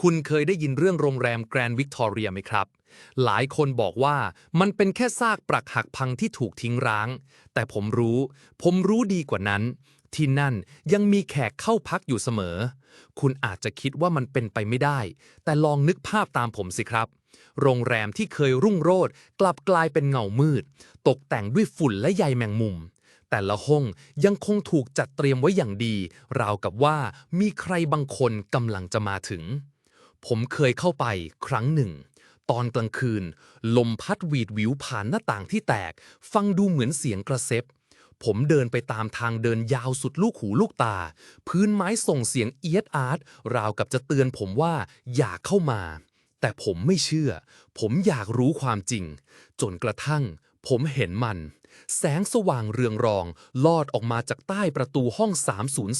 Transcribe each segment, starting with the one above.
คุณเคยได้ยินเรื่องโรงแรมแกรนด์วิกตอเรียไหมครับ หลายคนบอกว่ามันเป็นแค่ซากปรักหักพังที่ถูกทิ้งร้าง แต่ผมรู้ ผมรู้ดีกว่านั้น ที่นั่นยังมีแขกเข้าพักอยู่เสมอ คุณอาจจะคิดว่ามันเป็นไปไม่ได้ แต่ลองนึกภาพตามผมสิครับ โรงแรมที่เคยรุ่งโรจน์กลับกลายเป็นเงามืด ตกแต่งด้วยฝุ่นและใยแมงมุมแต่ละห้องยังคงถูกจัดเตรียมไว้อย่างดี ราวกับว่ามีใครบางคนกำลังจะมาถึง ผมเคยเข้าไปครั้งหนึ่ง ตอนกลางคืน ลมพัดหวีดวิวผ่านหน้าต่างที่แตก ฟังดูเหมือนเสียงกระเซบผมเดินไปตามทางเดินยาวสุดลูกหูลูกตา พื้นไม้ส่งเสียงเอียดอาร์ตราวกับจะเตือนผมว่าอย่าเข้ามา แต่ผมไม่เชื่อ ผมอยากรู้ความจริง จนกระทั่ง ผมเห็นมัน แสงสว่างเรืองรอง ลอดออกมาจากใต้ประตูห้อง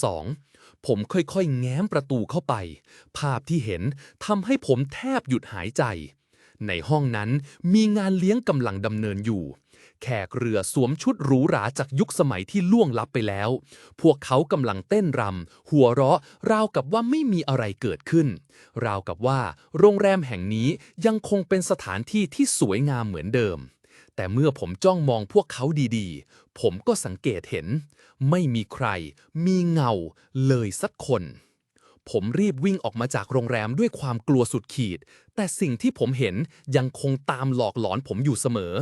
302 ผมค่อยๆ แง้มประตูเข้าไป ภาพที่เห็นทำให้ผมแทบหยุดหายใจ ในห้องนั้นมีงานเลี้ยงกำลังดำเนินอยู่ แขกเรือสวมชุดหรูหราจากยุคสมัยที่ล่วงลับไปแล้ว พวกเขากำลังเต้นรำหัวเราะ ราวกับว่าไม่มีอะไรเกิดขึ้น ราวกับว่า โรงแรมแห่งนี้ยังคงเป็นสถานที่ที่สวยงามเหมือนเดิม แต่เมื่อผมจ้องมองพวกเขาดีๆ ผมก็สังเกตเห็น ไม่มีใคร มีเงา เลยสักคน ผมรีบวิ่งออกมาจากโรงแรมด้วยความกลัวสุดขีด แต่สิ่งที่ผมเห็นยังคงตามหลอกหลอนผมอยู่เสมอ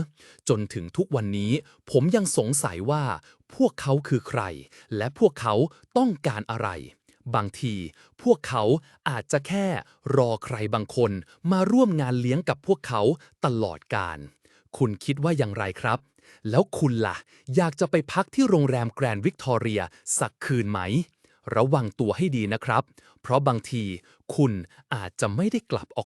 จนถึงทุกวันนี้ ผมยังสงสัยว่า พวกเขาคือใคร และพวกเขาต้องการอะไร บางที พวกเขาอาจจะแค่รอใครบางคนมาร่วมงานเลี้ยงกับพวกเขาตลอดกาล คุณคิดว่าอย่างไรครับ แล้วคุณล่ะ อยากจะไปพักที่โรงแรมแกรนด์วิกตอเรียสักคืนไหม ระวังตัวให้ดีนะครับ เพราะบางทีคุณอาจจะไม่ได้กลับออก